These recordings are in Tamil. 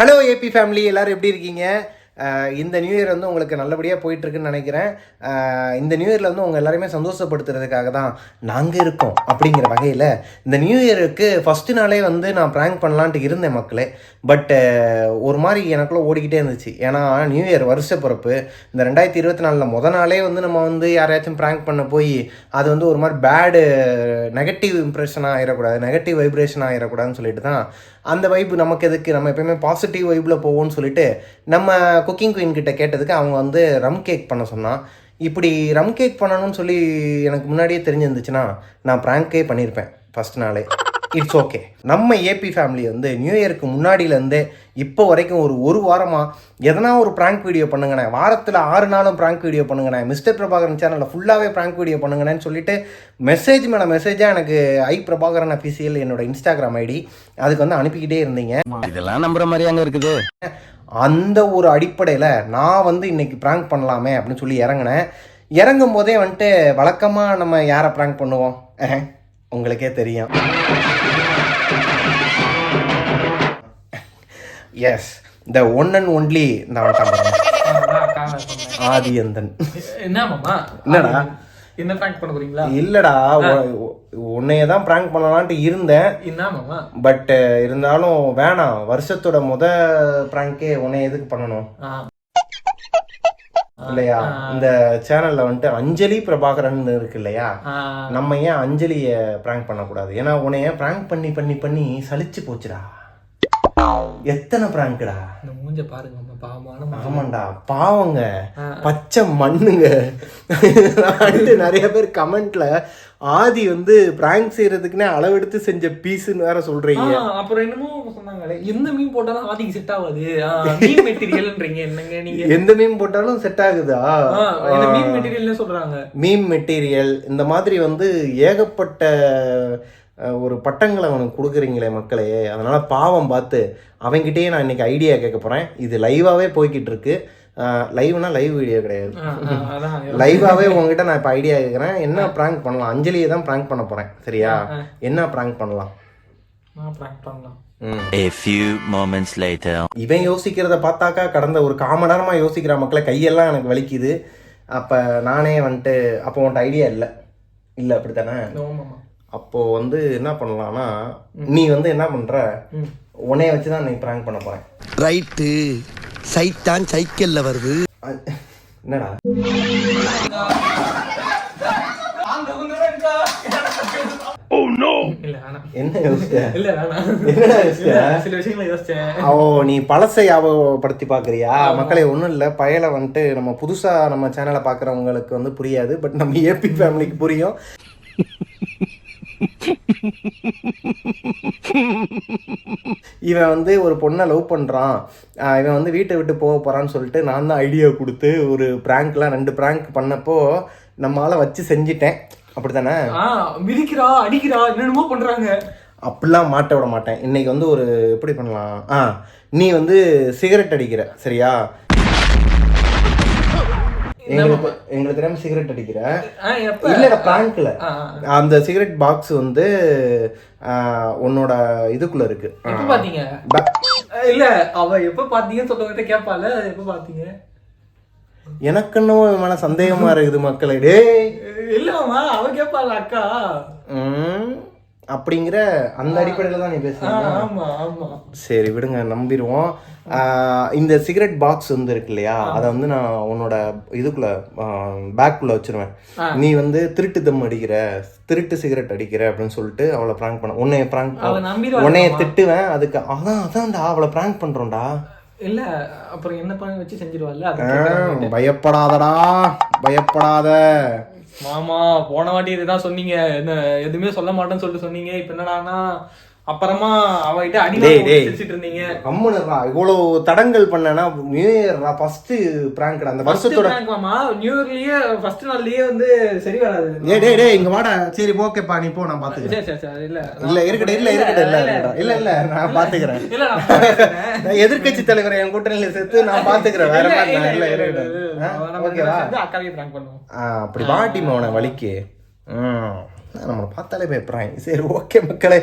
ஹலோ ஏபி ஃபேமிலி எல்லோரும் எப்படி இருக்கீங்க? இந்த நியூ இயர் வந்து உங்களுக்கு நல்லபடியாக போயிட்டுருக்குன்னு நினைக்கிறேன். இந்த நியூ இயரில் வந்து உங்கள் எல்லாருமே சந்தோஷப்படுத்துறதுக்காக தான் நாங்கள் இருக்கோம் அப்படிங்கிற வகையில் இந்த நியூ இயருக்கு ஃபஸ்ட்டு நாளே வந்து நான் ப்ராங்க் பண்ணலான்ட்டு இருந்தேன் மக்களே. பட்டு ஒரு மாதிரி எனக்குள்ளே ஓடிக்கிட்டே இருந்துச்சு. ஏன்னா நியூ இயர் வருஷ பிறப்பு இந்த ரெண்டாயிரத்தி இருபத்தி நாலில் முத நாளே வந்து நம்ம வந்து யாரையாச்சும் ப்ராங்க் பண்ண போய் அது வந்து ஒரு மாதிரி பேடு நெகட்டிவ் இம்ப்ரெஷன் ஆகிடக்கூடாது நெகட்டிவ் வைப்ரேஷன் ஆகிடக்கூடாதுன்னு சொல்லிட்டு தான் அந்த வைப் நமக்கு எதுக்கு? நம்ம எப்பயுமே பாசிட்டிவ் வைப்பில் போவோம்னு சொல்லிட்டு நம்ம குக்கிங் குயின் கிட்ட கேட்டதுக்கு அவங்க வந்து ரம் கேக் பண்ண சொன்னான். இப்படி ரம் கேக் பண்ணணும்னு சொல்லி எனக்கு முன்னாடியே தெரிஞ்சிருந்துச்சுன்னா நான் ப்ராங்கே பண்ணியிருப்பேன் ஃபஸ்ட் நாளே. இட்ஸ் ஓகே நம்ம ஏபி ஃபேமிலி வந்து நியூ இயருக்கு முன்னாடியிலேருந்தே இப்போ வரைக்கும் ஒரு ஒரு வாரமாக எதனா ஒரு ப்ராங்க் வீடியோ பண்ணுங்கண்ணே. வாரத்தில் ஆறு நாளும் ப்ராங்க் வீடியோ பண்ணுங்கண்ணே. மிஸ்டர் பிரபாகரன் சேனலில் ஃபுல்லாகவே ப்ராங்க் வீடியோ பண்ணுங்கண்ணேன்னு சொல்லிட்டு மெசேஜ் மேலே மெசேஜாக எனக்கு ஐ பிரபாகரன் அஃபீஷியல் என்னோட இன்ஸ்டாகிராம் ஐடி அதுக்கு வந்து அனுப்பிக்கிட்டே இருந்தீங்க. இதெல்லாம் நம்புற மாதிரி அங்க இருக்குது. அந்த ஒரு அடிப்படையில் நான் வந்து இன்னைக்கு ப்ராங்க் பண்ணலாமே அப்படின்னு சொல்லி இறங்கினேன். இறங்கும் போதே வந்துட்டு வழக்கமாக நம்ம யாரை ப்ராங்க் பண்ணுவோம்? உங்களுக்கே தெரியும். Yes the one and only இந்த பாருங்க. ஆதியந்தன். என்னடா? என்ன prank பண்ண போறீங்களா? இல்லடா உன்னைய தான் ப்ராங்க் பண்ணலான்ட்டு இருந்தேன். என்ன மாமா? பட் இருந்தாலும் வேணாம். வருஷத்தோட முத ப்ராங்கே உன்னை எதுக்கு பண்ணணும்? இல்லையா? இந்த சேனல்ல வந்துட்டு அஞ்சலி பிரபாகரன் இருக்கு இல்லையா? நம்ம ஏன் அஞ்சலிய பிராங்க் பண்ணக்கூடாது? ஏன்னா உன்னைய பிராங்க் பண்ணி பண்ணி பண்ணி சலிச்சு போச்சுடா. எத்தனை பிராங்க்டா மூஞ்ச பாருங்க. ஆமாண்டா பாவங்க. பச்சை மண்ணுங்க. நிறைய பேர் கமெண்ட்ல ஆதி வந்து பிராங்க் செய்யறதுக்குன்னே அளவெடுத்து செஞ்ச பீஸ்ன்னு வேற சொல்றீங்க. அப்புறம் என்னமோ சொன்னாங்களே எந்த மீன் போட்டாலும் ஆதிக்கு செட் ஆகாது. மீன் மெட்டீரியல்ன்றீங்க என்னங்க நீங்க? எந்த மீன் போட்டாலும் செட் ஆகுதா? மீன் மெட்டீரியல்னு சொல்றாங்க. மீம் மெட்டீரியல் இந்த மாதிரி வந்து ஏகப்பட்ட ஒரு பட்டங்களை அவனுக்கு கொடுக்குறீங்களே மக்களே. அதனால பாவம் பார்த்து அவன்கிட்டயே நான் இன்னைக்கு ஐடியா கேட்க போறேன். இது லைவாவே போய்கிட்டு இருக்கு. லைவ்னா லைவ் வீடியோ கிடையாது. லைவாவே உங்ககிட்ட நான் இப்போ ஐடியா கேட்குறேன் என்ன ப்ராங்க் பண்ணலாம்? அஞ்சலியை தான் ப்ராங்க் பண்ண போறேன். சரியா? என்ன ப்ராங்க் பண்ணலாம். இவன் யோசிக்கிறத பார்த்தாக்கா கடந்த ஒரு காம நேரமா யோசிக்கிற மக்களை கையெல்லாம் எனக்கு வலிக்குது. அப்போ நானே வந்துட்டு அப்போ உன்ட்ட ஐடியா இல்லை. இல்லை அப்படித்தானே? நோ மாமா அப்போ வந்து என்ன பண்ணலாம்னா நீ வந்து என்ன பண்ற. உன்னைய வச்சு தான் நீ ப்ராங்க் பண்ண போறேன் ரைட்டு சைத்தான் சைக்கிள்ல வருது. என்னடா? ஓ நீ பழசை ஞாபகப்படுத்தி பார்க்குறியா மக்களே ஒன்றும் இல்லை. பயலை வந்துட்டு நம்ம புதுசாக நம்ம சேனலை பார்க்குறவங்களுக்கு வந்து புரியாது. பட் நம்ம ஏபி ஃபேமிலிக்கு புரியும். இவன் வந்து ஒரு பொண்ணை லவ் பண்ணுறான் இவன் வந்து வீட்டை விட்டு போக போகிறான்னு சொல்லிட்டு நான் தான் ஐடியா கொடுத்து ஒரு ப்ராங்க்லாம் ரெண்டு ப்ராங்க் பண்ணப்போ நம்மளால வச்சு செஞ்சிட்டேன். அப்படி தானே மிதிக்கிறா அடிக்கிறா என்னென்னமோ பண்றாங்க. அப்படிலாம் மாட்ட விட மாட்டேன். இன்னைக்கு வந்து ஒரு எப்படி பண்ணலாம்? ஆ நீ வந்து சிகரெட் அடிக்கிற சரியா? எங்களுக்கு எங்களுக்கு தெரியாம சிகரெட் அடிக்கிற. ஆ, எப்ப? இல்லடா பிராங்க்ல அந்த சிகரெட் பாக்ஸ் வந்து உன்னோட இதுக்குள்ள இருக்கு. பாத்தீங்க? இல்ல அவ எப்ப பாத்தீங்கன்னு சொல்றவங்க கேப்பால எப்ப பாத்தீங்க? எனக்கு இன்னும் மேல சந்தேகமா இருக்குது மக்களே டேய். இல்லம்மா அவ கேப்பால அக்கா. அப்படிங்கிற அந்த அடிப்படையில தான் நீ பேசுறீங்க சரி விடுங்க நம்பிடுவோம். இந்த சிகரெட் பாக்ஸ் வந்து இருக்கு இல்லையா? அதை வந்து நான் உன்னோட இதுக்குள்ள பேக்குள்ள வச்சிருவேன். நீ வந்து திருட்டு தம் அடிக்கிற திருட்டு சிகரெட் அடிக்கிற அப்படின்னு சொல்லிட்டு அவளை ப்ராங்க் பண்ண உன்னைய ப்ராங்க் உன்னைய திட்டுவேன் அதுக்கு அதான் அதான்டா அவளை ப்ராங்க் பண்றோம்டா. இல்ல அப்புறம் என்ன பண்ண வச்சு கேக்குறாங்க. பயப்படாதடா பயப்படாத. மாமா போன வாட்டி இதுதான் சொன்னீங்க. என்ன எதுவுமே சொல்ல மாட்டேன்னு சொல்லிட்டு சொன்னீங்க. இப்ப என்னடானா அப்புறமா அவகிட்ட அடி. சிரிச்சிட்டு இருந்தீங்க. கம்முனுடா இவ்வளவு தடங்கள் பண்ணனா நியூ இயர்டா ஃபர்ஸ்ட் ப்ராங்க்டா அந்த வருஷத்தோட நியூ இயர்லயே ஃபர்ஸ்ட் நாள்லயே வந்து சரி வராது. டேய் டேய் டேய் இங்க வாடா. சரி ஓகேப்பா நீ போ நான் பாத்துக்கிறேன். சரி சரி சரி இல்ல. இல்ல இருக்கட்டும் இல்ல இருக்கட்டும் இல்ல இல்ல இல்ல நான் பாத்துக்கிறேன். இல்ல நான் எதிர்க்கட்சி தலைவர் என் கூட்டணியில சேர்த்து நான் பாத்துக்கிறேன். வேற மாதிரி இல்ல, நான் நம்ம ஓகேவா? அக்காவையும் prank பண்ணுவோம். அப்படி வாட்டி மோன வலிக்கு. ம். நம்மளை பார்த்தாலே பயப்படுறாங்க. சரி ஓகே மக்களே.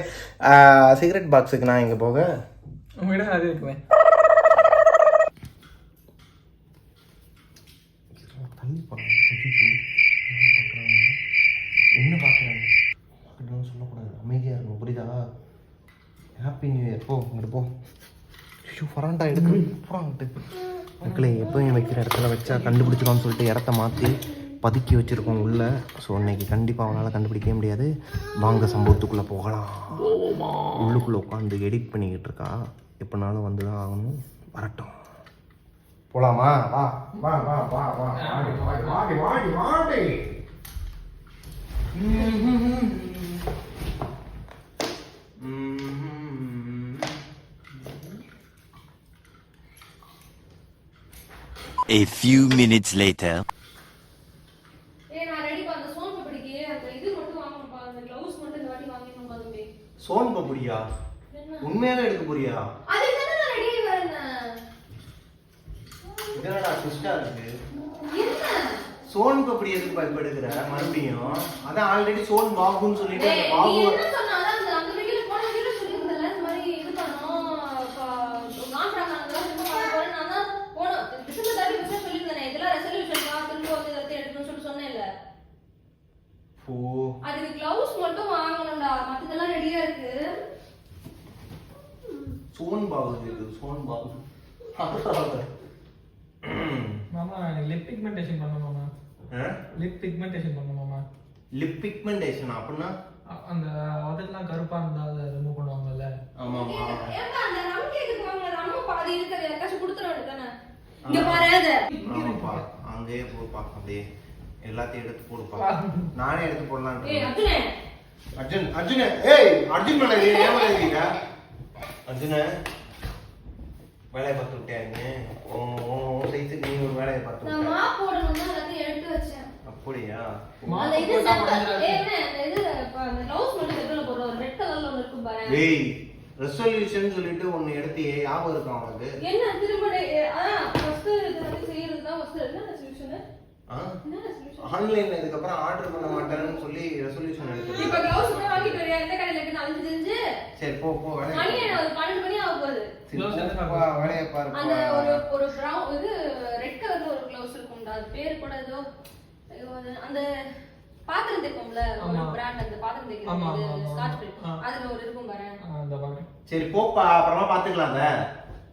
சிகரெட் பாக்ஸுக்கு நான் இங்கே போக. உங்கள்கிட்ட அது இருக்குமே. தண்ணி என்ன பார்க்குறாங்க சொல்லக்கூடாது. அமைதியாக இருக்கும் புரியுதா? ஹாப்பி நியூ இயர் போ இங்கிட்டு போ. ஐயோ ஃபராண்டா எடுக்கணும் போகிறாங்கிட்டு மக்களே எப்போ வைக்கிற இடத்துல வச்சா கண்டுபிடிச்சிக்கோன்னு சொல்லிட்டு இடத்த மாற்றி பதுக்கி வச்சுருக்கோம் உள்ளே. ஸோ இன்னைக்கு கண்டிப்பாக அவனால் கண்டுபிடிக்கவே முடியாது. வாங்க சம்பவத்துக்குள்ளே போகலாம். உள்ளுக்குள்ளே உட்காந்து எடிட் பண்ணிக்கிட்டு இருக்கா. எப்போனாலும் வந்து தான் ஆகணும். வரட்டும். போலாமா? வா வா வா வா வா. வாடி வாடி வாடி வாடி. A few minutes later. ஏய் நான் ரெடி பண்ண சோன் பப்படிக்கு அந்த இது மட்டும் வாங்கணும்ப்பா அந்த க்ளவுஸ் மட்டும் இந்த வாட்டி வாங்கிடணும் தம்பி சோன் பப்படியா என்ன உண்மையாவே எடுக்க போறியா அதுக்கு தானே நான் ரெடி வரேன் இதனடா ட்விஸ்டா இருக்கு என்ன சோன் பப்படி எதுக்கு பயப்படுகிற மறுபடியும் அதான் ஆல்ரெடி சோன் பாபுன்னு சொல்லிட்டு ஏய், அந்த நீ பாபு என்ன சொன்ன அதான் அந்த அந்த வீடியோல போன வீடியோல சொல்லியிருந்தல இந்த மாதிரி இது பண்ணணும் கான்ட்ராக்ட் ரொம்ப பண்ண போறேன் நான் தான் போன டிசம்பர் தேர்ட்டி ஃபர்ஸ்ட் சொல்லியிருந்தேன் இதெல்லாம் ரெசல்யூஷன் வா திரும்ப வந்து எல்லாத்தையும் எடுக்கணும்னு சொல்லி சொன்னேன்ல. ஓ அதுக்கு க்ளவுஸ் மட்டும் வாங்கணும்டா. மத்ததெல்லாம் ரெடியா இருக்கு. சோன் இது சோன் பாபு மாமா லிப் பிக்மெண்டேஷன் பண்ணணுமா லிப் பிக்மெண்டேஷன் பண்ணணுமா. லிப் பிக்மெண்டேஷன் அப்படின்னா? அந்த அதெல்லாம் கருப்பா இருந்தா அதை ரிமூவ் பண்ணுவாங்கல்ல? ஆமாமா ஏன்டா அந்த ரம் கேக்குக்கு வாங்க ரம்ம பாதி இருக்கிறது யாருக்காச்சும் கொடுத்துட வேண்டியதானே இங்க பாரு அது ஆமாப்பா அங்கேயே போடுப்பா அப்படியே. எல்லாத்தையும் எடுத்து போடுப்பா. நானே எடுத்து ஏய் போடலான்னு அர்ஜுனே. அர்ஜுன் அர்ஜுன் ஏய் அர்ஜுன் மேல ஏன் மேல இருக்கீங்க அர்ஜுன. வேலையை பார்த்து விட்டியாங்க உன் சைஸுக்கு நீ ஒரு வேலையை பார்த்து நான் விட்ட. மாப் போடணும்னு அப்படியா அந்த இது செப்ப ஏய் என்ன அந்த இது? இப்ப அந்த க்ளவுஸ் மட்டும் செப்பல போடுற ஒரு ரெட் கலர்ல ஒன்னு இருக்கும் பாரு. டேய் ரெசல்யூஷன் சொல்லிட்டு ஒன்னு எடுத்தியே. ஞாபகம் இருக்கா உனக்கு? என்ன? திரும்ப டே- அதான் ஃபர்ஸ்ட் இது வந்து செய்யறது தான் ஃபர்ஸ்ட் என்ன ரெசல்யூஷன் ஆ? என்ன ரெசல்யூஷன் ஆன்லைன்ல இதுக்கப்புறம் ஆர்டர் பண்ண மாட்டேன்னு சொல்லி ரெசல்யூஷன் எடுத்து இப்ப க்ளவுஸ் கூட வாங்கிட்டு வரியா? எந்த கடையில இருக்கு நான் தெரிஞ்சு? சரி போ போ வேலையை மணி என்ன ஒரு பன்னெண்டு மணி ஆக போகுது. வேலையை பாரு அந்த ஒரு. ஒரு ப்ரௌன் இது ரெட் கலர்ல ஒரு க்ளவுஸ் இருக்கும்டா. அது பேர் கூட ஏதோ அந்த பாத்திரம் ஒரு ஆமா. பிராண்ட் அந்த பாத்திரம். ஸ்காட்ச் ஆ. அதுல ஒரு இருக்கும் பாரு. அந்த பாக்குறேன் சரி போப்பா அப்புறமா பாத்துக்கலாம் அத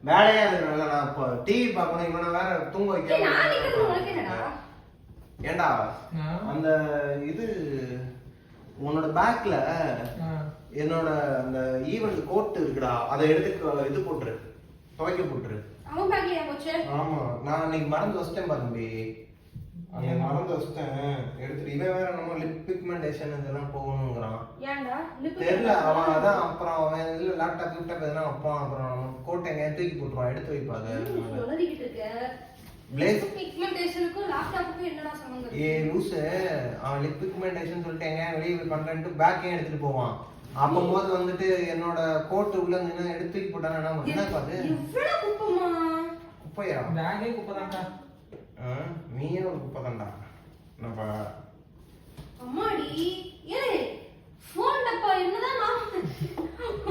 வேலையா இருக்கிறனால நான் இப்போ டிவி பார்க்கணும் இவனை வேற தூங்க ஏய், நான் நிக்கிறது உனக்கு வைக்க என்னடா? ஏண்டா? அந்த இது உன்னோட பேக்ல என்னோட அந்த ஈவெண்ட் கோட் இருக்குடா அதை எடுத்து இது போட்டுரு. துவைக்க போட்டுரு. அவன் பேக்ல ஏன் போச்சு? ஆமா. நான் அன்னைக்கு மறந்து வச்சிட்டேன் பாருங்க அன்னைக்கு மறந்து வச்சிட்டேன். எடுத்துட்டு இவன் வேற நம்ம லிப் பிக்மெண்டேஷன் இதெல்லாம் போகணுங்கிறான். ஏன்டா? தெரியல அவன் அதான் அப்புறம் அவன் இதுல லேப்டாப் லேப்டாப் எதனா வைப்பான். அப்புறம் கோட்டை எங்கேயா தூக்கி போட்டுருவான். எடுத்து வைப்பாங்க ஏ லூசு. அவன் லிப் பிக்மெண்டேஷன் சொல்லிட்டு எங்கேயா வெளியே போய் பண்றேன்ட்டு பேக்கையும் எடுத்துட்டு போவான். அப்போது வந்துட்டு என்னோட கோட்டு உள்ள நின்று எடுத்து தூக்கி போட்டானா என்ன? குப்பமா குப்பையா? பேக்கே குப்பை தான்டா ஆ, நீயே ஒரு குப்பை தான்டா நம்ம அம்மாடி ஏய் ஃபோன் டப்பா என்னதான் நான்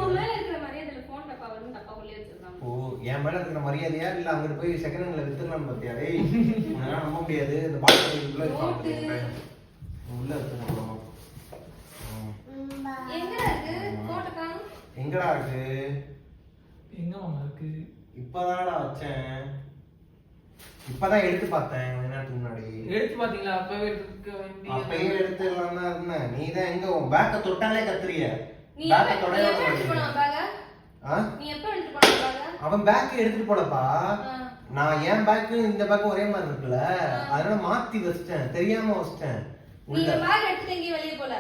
மேல இருக்கிற மரியாதையில ஃபோன் டப்பா வந்து டப்பா உள்ளே வச்சிருக்காங்க. ஓ என் மேல இருக்கிற மரியாதையா? இல்ல அங்கிட்டு போய் செகண்ட் ஹேண்ட்ல வித்துக்கலாம் பாத்தியா? டேய் அதெல்லாம் நம்ப முடியாது. இந்த பாட்டில் உள்ள. உள்ள இருக்கு எங்கடா இருக்கு டப்பா? எங்கடா இருக்கு? எங்க மாமா இருக்கு? இப்பதான்டா வச்சேன். இப்பதான் எடுத்து பார்த்தேன் கொஞ்ச நேரத்துக்கு முன்னாடி. எடுத்து பாத்தீங்களா அப்பவே எடுக்க அப்பயே வேண்டிய எடுத்துடலாம் தான் இருந்தேன் நீ தான் எங்க உன் பேக்க தொட்டாலே கத்துறிய. நீ பேக்க எப்ப போன பேக ஆ? நீ எப்ப எடுத்துட்டு போன பேக அவன் பேக் எடுத்துட்டு போலப்பா. நான் என் பேக்கு இந்த பேக்கும் ஒரே மாதிரி இருக்குல்ல. அதனால மாத்தி வச்சிட்டேன். தெரியாம வச்சிட்டேன். நீ உள்ள. பேக் எடுத்துட்டு எங்கேயும் வெளியே போல.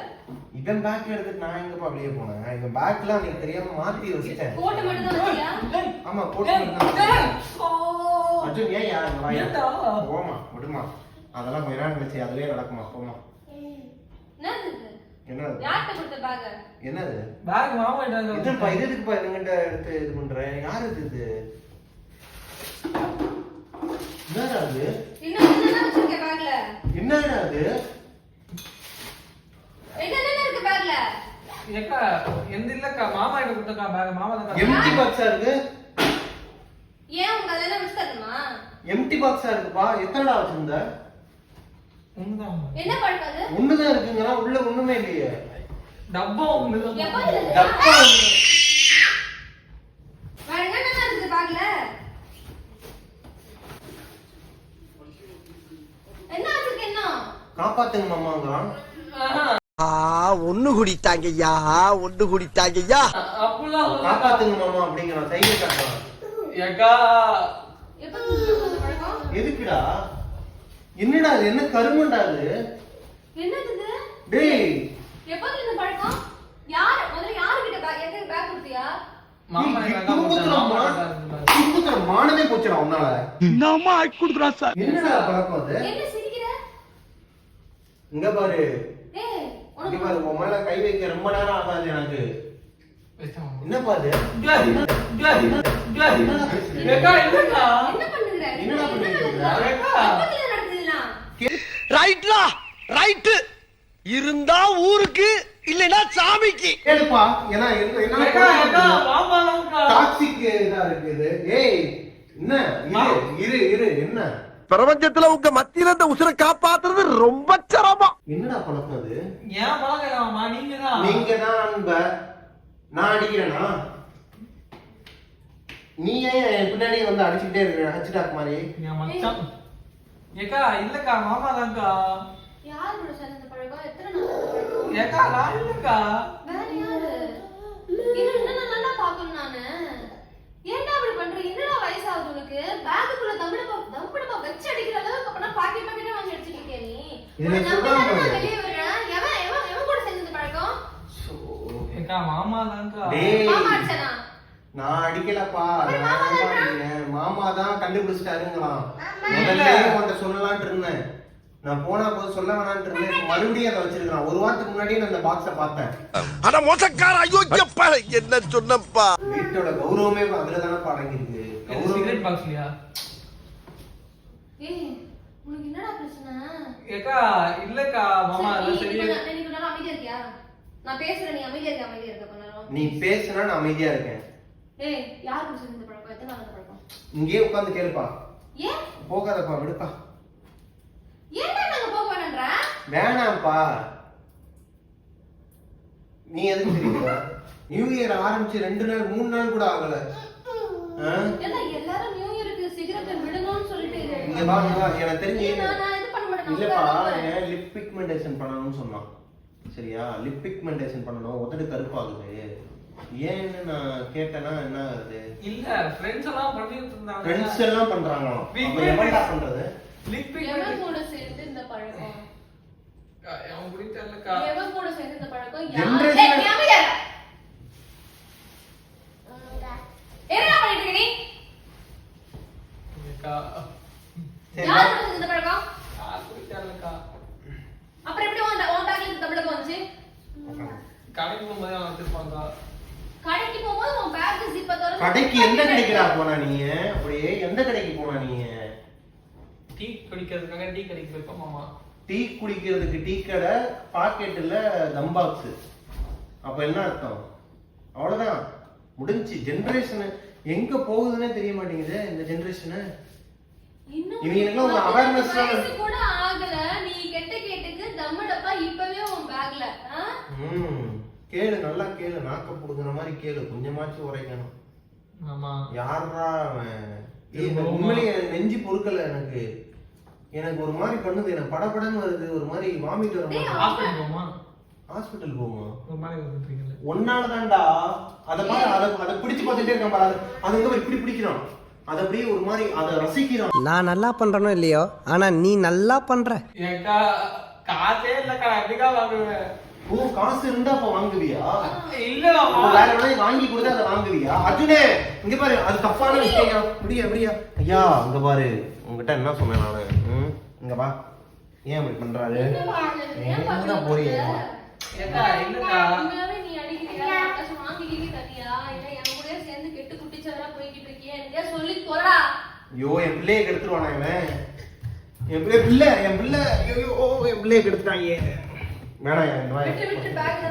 இவன் பேக் எடுத்துட்டு நான் எங்கப்பா வெளியே போனேன்? இவன் பேக்லாம் நீ தெரியாம மாத்தி வச்சிட்டேன். கோட்டை மட்டும் தான் வச்சியா ஆமா போட்டு மட்டும்தான். ஓ அர்ஜுன் ஏன் யார்? போமா விடுமா அதெல்லாம் கொஞ்ச நேரம் கழிச்சு அதுலயே நடக்குமா போமா என்னது இது? என்னது? யார்கிட்ட கொடுத்த பேக என்னது? பேக் மாமா இதுப்பா இது இதுங்கிட்ட எடுத்து இது பண்ற? யாரு இது இது? என்னடா அது இன்னும் என்னென்ன வச்சிருக்க பேக்ல என்னடா அது என்னென்ன இருக்கு பேக்ல ஏக்கா எந்த இல்லக்கா? மாமா கிட்ட கொடுத்தக்கா பேக் மாமா தான் எம்டி பாக்ஸா இருக்கு? ஏன் உங்க அதெல்லாம் மிஸ் எம்டி பாக்ஸா இருக்குப்பா. எத்தனை வச்சிருந்த? என்ன பண்றது ஒண்ணுதான் இருக்குங்களா உள்ள ஒண்ணுமே இல்லையே. டப்பா ஒண்ணுதான். டப்பா ஒண்ணு. வேற என்னென்ன இருக்கு பாக்கல? என்ன அதுக்கு என்ன காப்பாத்துங்க மாமாங்கிறான் ஆஹ், ஒன்னு குடித்தாங்கய்யா. ஒன்னு குடித்தாங்கய்யா. அப்படிலாம் காப்பாத்துங்க மாமா அப்படிங்கிறான் சைகை காட்டுறான் இந்த பழக்கம் எதுக்குடா? என்னடா அது? என்ன கருமண்டா அது? என்னது? டேய். எப்ப இருந்து இந்த பழக்கம்? யார் முதல்ல யாருக்கிட்ட பேக் எத்தனை பேக் கொடுத்தியா? பாரு. போச்சுடா உன்னால. என்னடா பழக்கம் அது? என்ன சிரிக்கிற? இங்க பாரு. ஏய் இங்க உனக்கு பாரு உன் மேல கை வைக்க ரொம்ப நேரம் ஆகாது எனக்கு. என்ன பண்ணுகிற ரைட்லா ரைட்டு. இருந்தா ஊருக்கு இல்லைன்னா சாமிக்கு. கேளுப்பா ஏன்னா என்ன. டாக்ஸிக் இதா இருக்குது. ஏய் என்ன? இரு இரு இரு என்ன? பிரபஞ்சத்துல உங்க மத்தியில இந்த உசுரை காப்பாத்துறது ரொம்ப சிரமம். என்னடா பழக்கம் அது? ஏன் பழக்கம் மாமா, நீங்க தான். நீங்க தான் அன்ப. நான் அடிக்கிறேனா? நீ ஏன் என் பின்னாடி வந்து அடிச்சுக்கிட்டே இருக்க ஹச்சிடாக் மாதிரி. என் மச்சான். ஏக்கா, இல்லக்கா, மாமா தான்க்கா. யார் கூட சேர்ந்த இந்த பழக்கம்? எத்தனை நாள் பழக்கம்? ஏக்கா, நான் இல்லக்கா. வேற யாரு? இன்னும் என்ன நல்லா பார்க்கணும் நானு. ஏன்டா அப்படி பண்ற? என்னடா வயசாகுது உனக்கு? பேக்குக்குள்ள தம்பிடப்பா தம்பிடப்பா வச்சு அடிக்கிற அளவுக்கு அப்பனா பாக்கெட் பாக்கெட்டா வாங்கி அடிச்சிட்டு இருக்கே நீ. இதுல உன்னை நம்பி சொல்றாங்க தானே நான் பாரு. வெளியே வரேன் எவன் எவன் எவன் கூட சேர்ந்து இந்த பழக்கம்? ஏக்கா, மாமா தான்க்கா. டேய். மாமா அடிச்சனா? நான் அடிக்கலப்பா. நான் மாமா தான் அடிக்கிறேன் மாமா தான் கண்டுபிடிச்சிட்டாருங்களாம். முதல்ல உன்கிட்ட சொல்லலாம்னு இருந்தேன். நான் போனா போது சொல்ல வேணாம்னு இருந்தேன். மறுபடியும் அதை வச்சிருக்கான் ஒரு வாரத்துக்கு முன்னாடியே நான் அந்த பாக்ஸ பார்த்தேன். அட மோசக்கார அயோக்கியப்பா. என்ன சொன்னப்பா? வீட்டோட கௌரவமே அதுல தானே அடங்கியிருக்கு இது கௌரவம் cigarette box லயா? ஏய் உனக்கு என்னடா பிரச்சனை? ஏக்கா, இல்லக்கா, மாமா, அதெல்லாம் நீ சரியா- கொஞ்ச- நீ கொஞ்ச நேரம் அமைதியா இருக்கியா? நான் பேசுறேன் நீ அமைதியா இருக்க அமைதியா இருக்க கொஞ்ச நேரம். நீ பேசுனா நான் அமைதியா இருக்கேன். ஏய் யார் கூட சேர்ந்து இந்த பழக்கம்? எத்தனை நாள் இந்த பழக்கம்? இங்கேயே உட்காந்து கேளுப்பா. ஏன்? போகாதப்பா விடுப்பா. ஏன்டா நாங்க போக வேணாம்ப்பா. நீ எதுக்கு தெரியுமா? நியூ இயர் ஆரம்பிச்சு ரெண்டு நாள் மூணு நாள் கூட ஆகல. ஆ? ஏன்னா எல்லாரும் நியூ இயருக்கு சிகரெட்டை விடணும்னு சொல்லிட்டு இது இங்க வா இங்க வா எனக்கு தெரிஞ்சு நான் நான் இது பண்ண மாட்டேன் நான் இல்லப்பா உட்கார்ந்து போறேன். லிப் பிக்மெண்டேஷன் பண்ணணும்னு சொன்னான். சரியா? லிப் பிக்மெண்டேஷன் பண்ணணும். உதடு கருப்பாகுது. ஏன்னு நான் கேட்டேன்னா என்ன ஆகுது? இல்ல, friends எல்லாம் பண்ணிட்டு இருந்தாங்க. ஃப்ரெண்ட்ஸ் எல்லாம் பண்றாங்களாம் அப்ப எவன்டா பண்றது? Lip எவன் pigment- கூட சேர்ந்து இந்த பழக்கம்? அக்கா, அவன் கூட தெரியலக்கா. எவன் கூட சேர்ந்து இந்த பழக்கம்? யார்? பண்ணிட்டு இருக்க நீ யார் கூட சேர்ந்து இந்த பழக்கம்? யார் கூட தெரியலக்கா. அப்புறம் எப்படி உன் உன் பேக்ல இந்த தமிழகம் வந்துச்சு? கடைக்கு போகும்போதே அவன் வச்சிருப்பான்க்கா. கடைக்கு போகும்போது உன் பேக் ஜிப்பை திறந்து கடைக்கு எந்த கடைக்குடா போனா நீங்க அப்படியே எந்த கடைக்கு போனா நீங்க டீ குடிக்கிறதுக்காக டீ கடைக்கு போயிருக்கோம் மாமா. டீ குடிக்கிறதுக்கு டீ கடை பாக்கெட்டுல தம் பாக்ஸ் அப்ப என்ன அர்த்தம்? அவ்வளவுதான். முடிஞ்சு ஜெனரேஷன் எங்க போகுதுன்னே தெரிய மாட்டேங்குது இந்த ஜெனரேஷன் ஒரு வயசு கூட ஆகல. நீ கெட்ட கேட்டுக்கு தம்மடப்பா இப்பவே உன் பேக்ல ம். கேளு நல்லா கேளு நாக்க புடுங்குற மாதிரி கேளு கொஞ்சமாச்சும் உரைக்கணும். ஆமா. யாரா? உண்மையிலேயே நெஞ்சு பொறுக்கல எனக்கு. எனக்கு ஒரு மாதிரி பண்ணுது எனக்கு படபடன்னு வருது ஒரு மாதிரி வாமிட் வர மாதிரி ஹாஸ்பிட்டல் போமா? ஹாஸ்பிட்டல் போவோம் ஒரு மாதிரி வந்துருக்கீங்களே ஒன்னால தான்டா அத பாரு அத அத பிடிச்சு பார்த்துட்டே இருக்கான் பாரு. அது- வந்து இப்படி பிடிக்கிறான்? அது அப்படியே ஒரு மாதிரி அதை ரசிக்கிறான். நான் நல்லா பண்றேனோ இல்லையோ? ஆனா நீ நல்லா பண்ற. காசே இல்லக்கா எப்படிக்கா வாங்குவேன்? ஓ காசு இருந்தா அப்ப வாங்குவியா? இல்ல வேற வாங்கி கொடுத்தா அதை வாங்குவியா? அர்ஜுனே இங்க பாரு அது தப்பான விஷயம். முடியா முடியா ஐயா இங்க பாரு. உங்ககிட்ட என்ன சொன்னேன் நானு? ம், இங்க வா. ஏன் இப்படி பண்றாரு? சொல்லி தொலைடா. ஐயோ என் பிள்ளையை கெடுத்துருவானா இவன்? என் பிள்ளை பிள்ளை என் பிள்ளை ஐயோ ஓ, என் பிள்ளையை கெடுத்துட்டாங்க என் விட்டு விட்டு. பேக்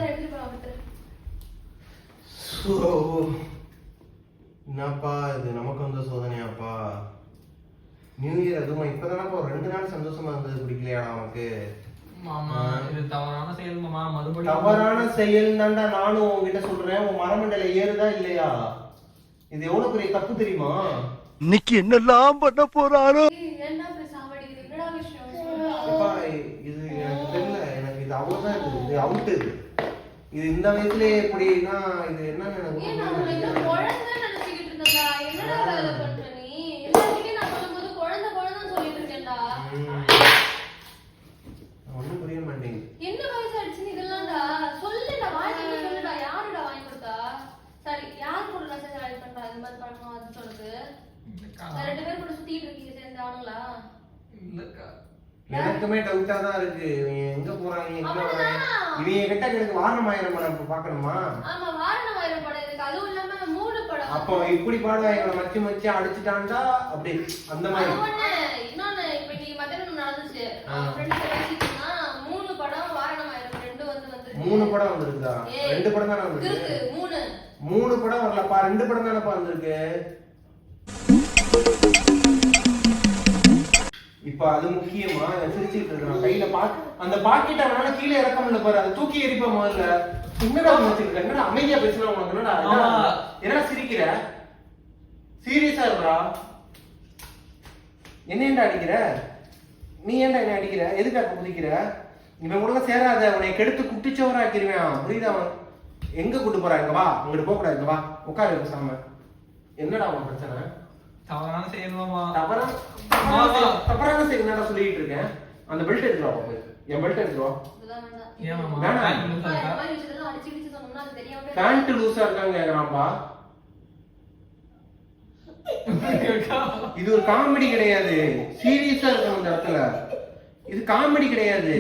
விட்டு. சோ, என்னப்பா இது? நமக்கு வந்த சோதனையாப்பா. நியூ இயர் அதுவும் இப்பதானப்பா? ஒரு ரெண்டு நாள் சந்தோஷமா இருந்தது பிடிக்கலையா நமக்கு? மாமா இது தவறான செயல் மாமா. மறுபடியும் தவறான செயல் தான்டா நானும் உன்கிட்ட சொல்றேன். உன் மரமண்டல ஏறுதா இல்லையா? இது எவ்வளவு பெரிய தப்பு தெரியுமா? இன்னைக்கு என்னெல்லாம் பண்ண போறாரோ ஏய், என்ன இப்படி சாவடிக்குது என்னடா விஷயம் சொல்லுடா. அப்பா இது எனக்கு இது அவ்வளவுதான் இது இது அவுட்டு இது இது இந்த வயசுலயே எப்படின்னா இது என்னன்னு எனக்கு ஏன் நான் ஒண்ணும் உன்னை இன்னும் புரியல. குழந்தைன்னு நினைச்சுக்கிட்டு இருந்தேன்டா. என்னடா வேலை பண்ற நீ? எல்லார்கிட்டயும் நான் சொல்லும்போது குழந்தை, குழந்தைன்னு சொல்லிட்டு இருக்கேன்டா. ம். ஒண்ணும் புரிய மாட்டேங்குது என்ன வயசு இதெல்லாம்டா? சொல்லுடா, திறந்து சொல்லுடா. யாருடா வாங்கி கொடுத்தா? சரி, யார் கூட பண்றா? இந்த மாதிரி பண்ணணும், அது சொல்லுது. நான் ரெண்டு பேரும் கூட சுத்திட்டு இருக்கீங்க சேர்ந்து? இல்லக்கா எனக்குமே டவுட்டா தான் இருக்கு இவன் எங்க போறாங்க எங்க. வராங்க இவன் கிட்ட எனக்கு வாரணம் ஆயிரம் படம் இப்ப பாக்கணுமா ஆமா, வாரணமாயிரம் படம் இருக்கு. அதுவும் இல்லாம மூணு படம். அப்போ இப்படி பாடுவா எங்களை மச்சி மச்சி அடிச்சுட்டான்டா அப்படி அந்த மாதிரி. இன்னொன்னு, இப்ப இன்னைக்கு மத்தியானம் நடந்துச்சு. மூணு படம் வாரணமாயிரம் ரெண்டு வந்து. மூணு படம் வந்திருக்கா ரெண்டு படம் தானே வந்திருக்கு மூணு மூணு படம் வரலப்பா ரெண்டு படம் தானப்பா வந்திருக்கு இப்ப அது முக்கியமா சிரிச்சிட்டு இருக்கான் கையில பா அந்த பாக்கெட் அவனால கீழே இறக்க முடியல பாரு. அதை தூக்கி எரிப்பா முதல்ல. என்னடா வச்சிருக்க என்னடா அமைதியா பேசுனா உனக்கு? என்னடா என்னடா? சிரிக்கிற? சீரியஸா இருடா என்ன ஏன்டா அடிக்கிற? நீ ஏன்டா என்ன அடிக்கிற? எதுக்கு அப்ப குதிக்கிற? இவன் கூட சேராத. உன்னை கெடுத்து குட்டிச்சவராக்கிருவேன். புரியுதா அவன்? எங்க கூட்டு போறா? இங்க வா. அங்கிட்டு போக கூடாது இங்க வா. உட்காரு பேசாம. என்னடா உன் பிரச்சனை? தவறான செய்யணுமா. தவறான சரி என்னடா சொல்லிட்டு இருக்கேன்? அந்த பெல்ட் எடுத்துருவா போய் என் பெல்ட் தெரியாமலே பேண்ட் லூசா இருக்கான்னு கேக்குறான்ப்பா. அக்கா. இது ஒரு காமெடி கிடையாது. சீரியஸா இருக்கும் இந்த இடத்துல. இது காமெடி கிடையாது.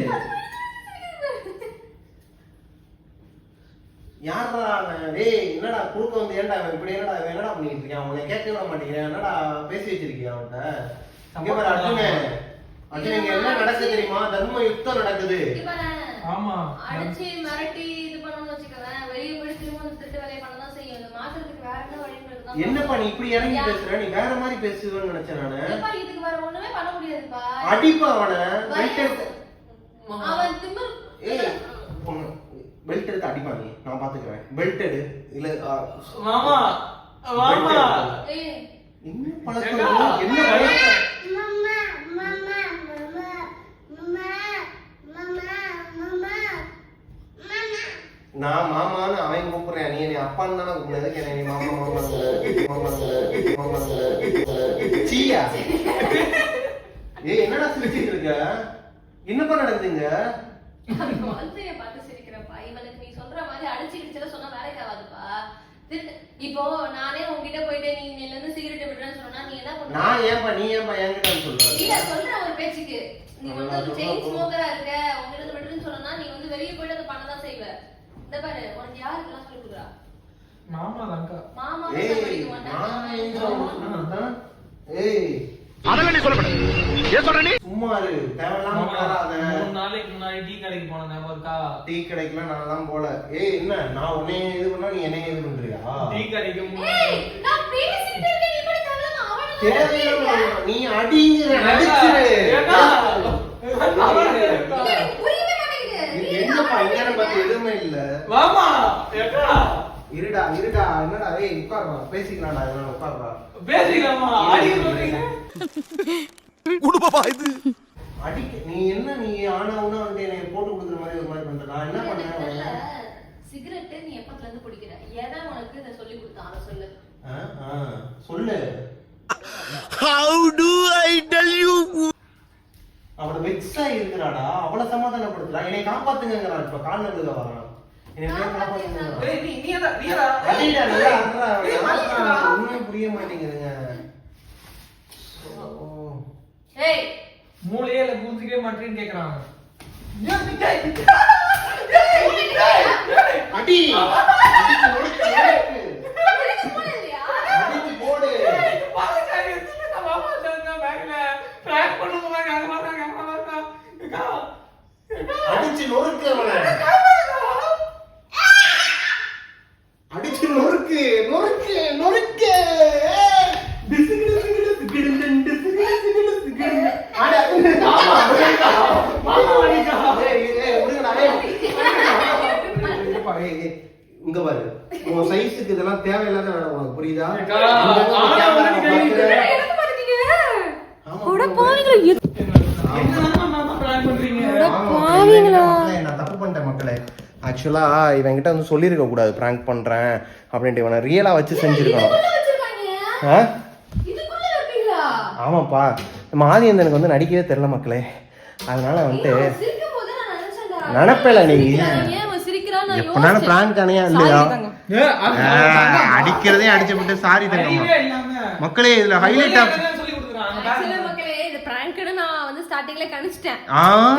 யாரா அவன் டேய் என்னடா குறுக்க வந்து ஏன்டா அவன் இப்படி என்னடா அவன் என்னடா பண்ணிட்டு இருக்கான்? உன்னை கேட்க விட மாட்டேங்கிறேன். என்னடா பேசி வச்சிருக்கியா அவன்கிட்ட? இங்க பாரு அர்ஜுனே. அர்ஜுன் இங்க என்ன நடக்குது தெரியுமா? தர்ம யுத்தம் நடக்குது. ஆமா. அடிச்சு மிரட்டி இது பண்ணணும்னு வச்சுக்கோவேன் வெளியே போய் திரும்ப திருட்டு வேலையை பண்ணதான் செய்யும். இந்த மாசத்துக்கு வேற என்ன தான் என்னப்பா நீ இப்படி இறங்கி பேசுற? நீ வேற மாதிரி பேசுவேன்னு நினைச்சேன் நானு. இதுக்கு வேற ஒண்ணுமே பண்ண முடியாதுப்பா அடிப்பா அவனை அவன் திமிர். ஏய் பெல்ட் எடுத்து அடிப்பா நீ? நான் பாத்துக்கிறேன். பெல்ட் எடு. இல்ல மாமா மாமா. என்ன பழக்கம்? என்ன பழக்கம்? நான் மாமான்னு அவன் கூப்பிடுறேன். நீ என்னை அப்பான்னு தானே கூப்பிடுற. எதுக்கு என்னை நீ மாமா மாமாங்கிற மாமாங்கிற சீயா? ஏய் என்னடா சிரிச்சிட்டு இருக்க? என்னப்பா நடக்குதுங்க அவன் குழந்தைய பார்த்து சிரிக்கிறப்பா இவனுக்கு நீ சொல்ற மாதிரி அடிச்சு கிடிச்சல சொன்னா வேலைக்கு ஆகாதுப்பா திருட்டு- இப்போ நானே உன்கிட்ட போயிட்டு நீ இன்னையில இருந்து சிகரெட் விடுறேன்னு சொன்னா நீ என்ன பண்ணுவ? நான் ஏன்பா நீ ஏன்பா என்கிட்ட சொல்ற? இல்ல சொல்றேன் ஒரு பேச்சுக்கு. நீ வந்து ஒரு செயின் ஸ்மோக்கரா இருக்க உன்கிட்ட விடுறேன்னு சொன்னா நீ வந்து வெளியே போயிட்டு அதை பண்ணதான் செய்வ. இந்த பாரு உனக்கு சொல்லி கொடுக்குறா? மாமா தான்க்கா மாமா ஏய் நான் எங்க சொன்னேன்? ஏய் அதெல்லாம் நீ சொல்லப்பட ஏன் சொல்ற நீ? சும்மா இரு. தேவையில்லாம மூணு நாளைக்கு முன்னாடி டீ கடைக்கு போன ஞாபகம் இருக்கா? டீ கடைக்குலாம் நான் தான் போல. ஏய் என்ன? நான் உன்னை இது பண்ணா நீ என்ன இது பண்றியா? டீ கடைக்கு நான் பேசிட்டு இருக்கேன். நீ கூட தேவையில்லாம அவன தேவையில்லாம நீ அடிங்கிற அடிச்சிரு. என்னப்பா இங்க எதுவுமே இல்ல. மாமா ஏக்கா இருடா இருடா. என்னடா ஏய் உட்காருடா பேசிக்கலாம்டா இதெல்லாம் உட்காருடா பேசிக்கலாமா? அடிக்க சொல்றீங்க? குடும்பமா இது. அடிக்க நீ என்ன நீ ஆனா உனா வந்து என்னை போட்டு கொடுக்குற மாதிரி ஒரு மாதிரி பண்ற? நான் என்ன. பண்ணேன்? சிகரெட் நீ எப்பத்துல இருந்து குடிக்கிற எவன் உனக்கு இதை சொல்லி கொடுத்தான் அதை சொல்லு. சொல்லு. How do I tell you அவள வெக்ஸா இருக்கிறாடா. அவளை சமாதானப்படுத்துறா. என்னை காப்பாத்துங்கிறான் இப்ப. கால் நடுல வரான். என்னை ஏய், நீ நீ நீ அடிடா, யாருடா, அடிடா. ஒண்ணுமே புரிய மாட்டேங்குதுங்க ஓ. ஏய். மூளையே இல்ல புரிஞ்சுக்கவே மாட்டேன்னு கேக்குறான் அடி. அடிச்சு நொறுக்கு, நொறுக்கு. இதுக்கு போன இல்லையா அடிச்சு போடு அடிச்சு நொறுக்கு அவனை அடிச்சு நொறுக்கு நொறுக்கு நொறுக்கு ஏய். டிசுகு, டிசுகு, டிசுகு, டிசுகு, டிசுகு, டிசுகு. அட, ஆமா, விடுங்கடா. மாமா, அடிக்கா. ஏய், ஏய், விடுங்கடா, ஏய். இருப்பா, ஏய், ஏய். இங்க பாரு உன் சைஸுக்கு இதெல்லாம் தேவையில்லாத வேலை உனக்கு புரியுதா அக்கா, இங்க வந்து ஆனா camera வந்து நீங்க பார்த்து- எடுக்க மாட்டேங்க ஆமா, கூட ஆமா. பாவீங்களா என்ன மாமா பிளான் பண்றீங்க ஆமா, இல்ல, இல்ல, நான் தப்பா ஆக்சுவலாக இவன்கிட்ட வந்து சொல்லியிருக்க கூடாது ப்ராங்க் பண்ணுறேன் அப்படின்ட்டு இவனை ரியலாக வச்சு செஞ்சுருக்கணும் ஆ? ஆமாப்பா. நம்ம ஆதியந்தனுக்கு வந்து நடிக்கவே தெரில மக்களே. அதனால வந்துட்டு. நினைப்பேல நீ. எப்பனாலும். ப்ராங்க் அணையா இல்லையா? அடிக்கிறதே அடிச்சு விட்டு சாரி தங்கம்மா. மக்களே இதுல ஹைலைட் ஆஃப் startingல கணிச்சிட்டேன்.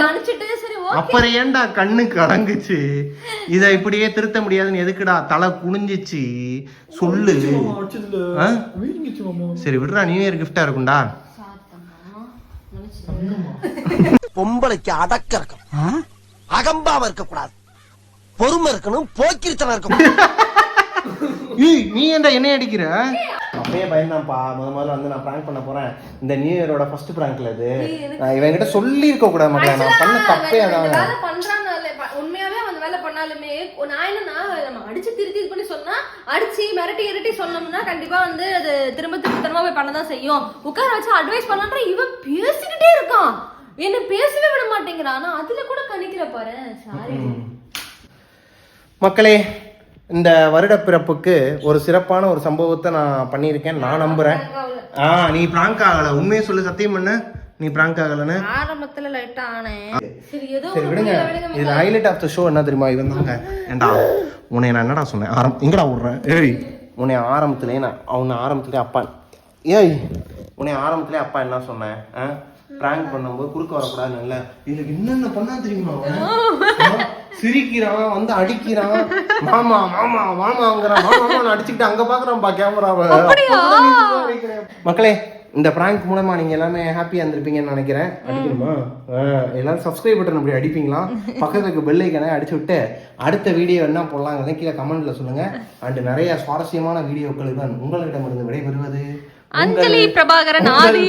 கணிச்சிட்டு, சரி. அப்புறம் ஏன்டா கண்ணு கலங்குச்சு? இத இப்படியே திருத்த முடியாதுன்னு எதுக்குடா தலை குனிஞ்சிச்சு? சொல்லு? சரி விடுறா நியூ இயர் கிஃப்டா இருக்கும்டா. பொம்பளைக்கு அடக்க இருக்கணும். அகம்பாவ இருக்க கூடாது பொறுமை இருக்கணும் போக்கிரித்தனம் இருக்கணும். ஏய் நீ ஏன்டா என்ன அடிக்கிற? அப்பயே பயந்தான்ப்பா. முத முதல்ல வந்து நான் பிராங்க் பண்ண போறேன். இந்த நியூ இயரோட ஃபர்ஸ்ட் பிராங்க்ல இது. நான் இவன்கிட்ட சொல்லி இருக்க கூடாது மக்களே நான் பண்ண தப்பே அதான். உண்மையாவே அவன் இந்த வேலை பண்ணாலுமே நான் என்னன்னா நம்ம அடிச்சு திருத்தி இது பண்ணி சொன்னா அடிச்சு மிரட்டி இரட்டி சொன்னோம்னா கண்டிப்பா வந்து அது திரும்ப திருத்தனமா போய் பண்ணதான் செய்யும். உட்கார வச்சு அட்வைஸ் பண்ணான்ற இவன் பேசிக்கிட்டே இருக்கான். என்ன பேசவே விட மாட்டேங்கிறான். ஆனா அதுல கூட கணிக்கிற பாரு. சாரி மக்களே இந்த வருட பிறப்புக்கு ஒரு சிறப்பான ஒரு சம்பவத்தை நான் பண்ணியிருக்கேன். நான் நம்புறேன். ஆ நீ பிராங்க் ஆகல. உண்மையை சொல்லு சத்தியம் பண்ணு. நீ பிராங்க் ஆகலன்னு. ஆரம்பத்துல லைட்டா ஆனேன் சரி ஏதோ விடுங்க. இது ஹைலைட் ஆஃப் த ஷோ என்ன தெரியுமா? இவன் தாங்க. ஏண்டா உன்னை நான் என்னடா சொன்னேன்? ஆரம் எங்கடா விட்றேன் ஏய் உன்னை ஆரம்பத்திலே நான் அவனை ஆரம்பத்திலே அப்பா ஏய் உன்னை ஆரம்பத்திலே அப்பா என்ன சொன்னேன்? ஆ? ப்ராங்க் பண்ணும்போது குறுக்க வரக்கூடாதுன்னு இல்லை. இதுக்கு என்னென்ன பண்ணா தெரியுமா? சிரிக்கிறான் வந்து அடிக்கிறான். மாமா மாமா மாமாங்கிறான். மாமா அடிச்சுக்கிட்டு அங்க பாக்குறான் பா கேமராவை மக்களே இந்த பிராங்க் மூலமா நீங்க எல்லாமே ஹாப்பியா இருந்திருப்பீங்கன்னு நினைக்கிறேன். அடிக்கணுமா? எல்லாரும் சப்ஸ்கிரைப் பட்டன் அப்படி அடிப்பீங்களா? பக்கத்துல இருக்க பெல் ஐக்கனை அடிச்சு விட்டு அடுத்த வீடியோ என்ன போடலாங்கிறத கீழே கமெண்ட்ல சொல்லுங்க. அண்ட் நிறைய சுவாரஸ்யமான வீடியோக்களுடன் உங்களிடமிருந்து விடைபெறுவது அஞ்சலி பிரபாகரன், ஆதி.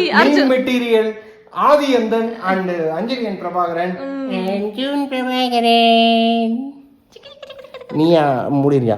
மெட்டீரியல் ஆதி அந்தன் அண்ட் அஞ்சலி என் பிரபாகரன். அர்ஜுன் பிரபாகரன் நீயா முடியா